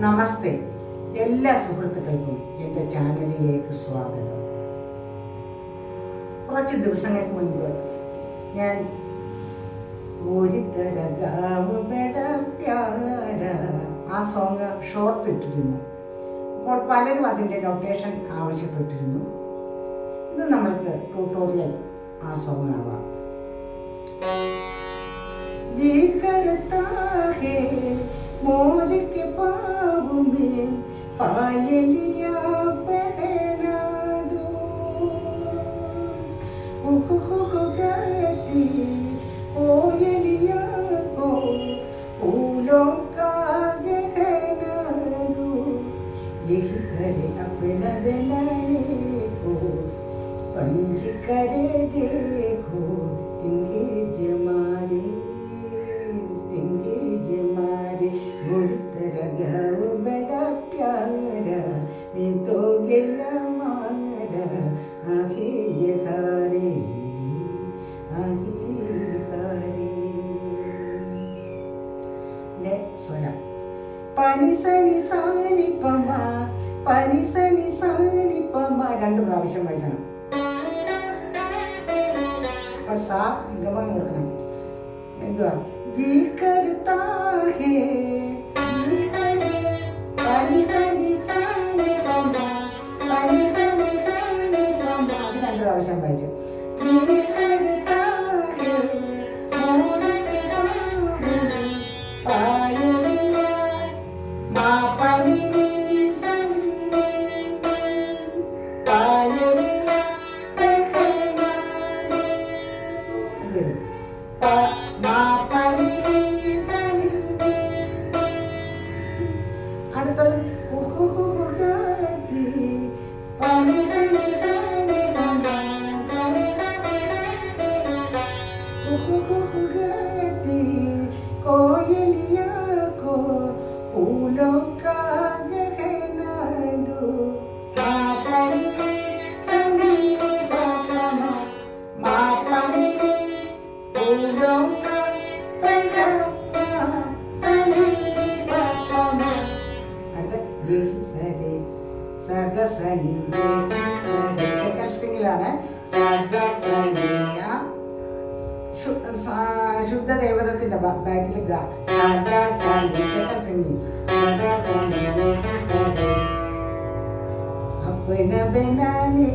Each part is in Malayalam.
നമസ്തേ എല്ലാ സുഹൃത്തുക്കൾക്കും എൻ്റെ ചാനലിലേക്ക് സ്വാഗതം കുറച്ച് ദിവസങ്ങൾക്ക് മുൻപ് ഞാൻ ഒരു തരകാവ് ബെട പ്യാര ആ സോങ് ഷോർട്ട് ഇട്ടിരുന്നു അപ്പോൾ പലരും അതിൻ്റെ നൊട്ടേഷൻ ആവശ്യപ്പെട്ടിരുന്നു ഇത് നമ്മൾക്ക് ട്യൂട്ടോറിയൽ ആ സോങ് ആവാം जी करता है मोर के पाँव പായലിയ ബഹനാദു ഉഹുഹുഹുഗതി ഓയലിയ പോ. ഊലോകാഗനാദു ഇഹരെ അപ്ന വെലനെ പോ. പഞ്ചികരെ ദേ ലെ സ്വരം. പനി സനി പമ പനി സനി പമ രണ്ട് പ്രാവശ്യം വായിക്കണം സാ ഗമം കൊടുക്കണം. എന്തുവാ? ജീ കരുത്താ അടുത്ത യഹി ഹരേ സഗസനി സെക്കൻഡ് സ്ട്രിങ്ങിലാണ് സഗസനിയ ശു- സാ- ശുദ്ധ ദേവതത്തിൻ്റെ ബാക്കിലേക്ക് സിംഗിങ് അപ്പന ബനാനി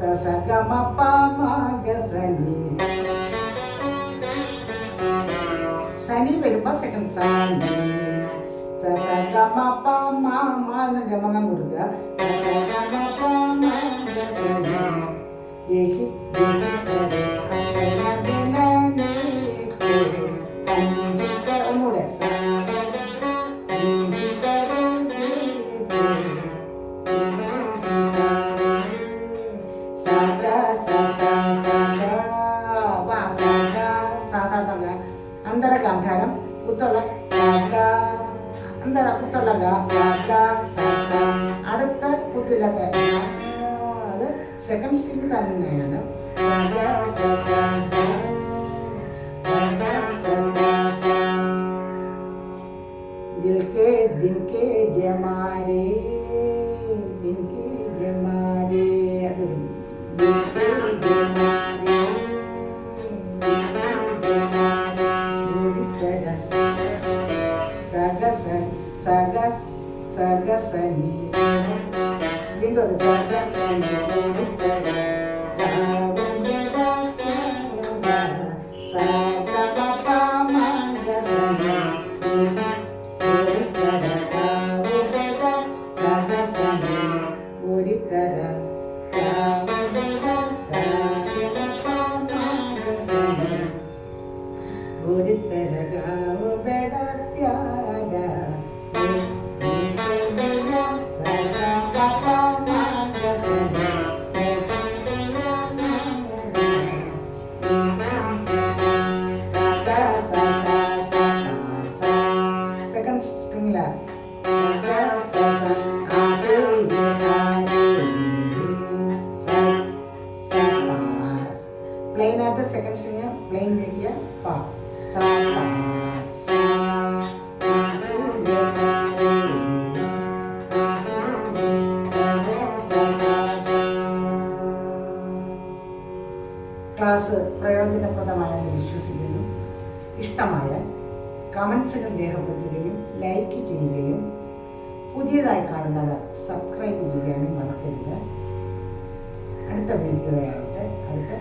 സസഗമ പാമഗസനി സനി വരുമ്പോ സെക്കൻഡ് സാനി സസഗമ പാമ എന്ന ഗമകം കൊടുക്കുക സസഗമ പാമഗസനി ഏകി ഏകി അടുത്ത കുത്തില്ലാത്ത അത് സെക്കൻഡ് സ്റ്റിക്ക് തന്നെയാണ്. ദിൽ കെ ഗ, കെ സസ the result as സെക്കൻഡ് പാ ക്ലാസ് പ്രയോജനപ്രദമായെന്ന് വിശ്വസിക്കുന്നു. ഇഷ്ടമായ കമൻസുകൾ രേഖപ്പെടുത്തുക. ലൈക്ക് ചെയ്യുകയും പുതിയതായി കാണുന്നവർ സബ്സ്ക്രൈബ് ചെയ്യാനും മറക്കരുത്. അടുത്ത വീഡിയോയായിട്ട് അടുത്ത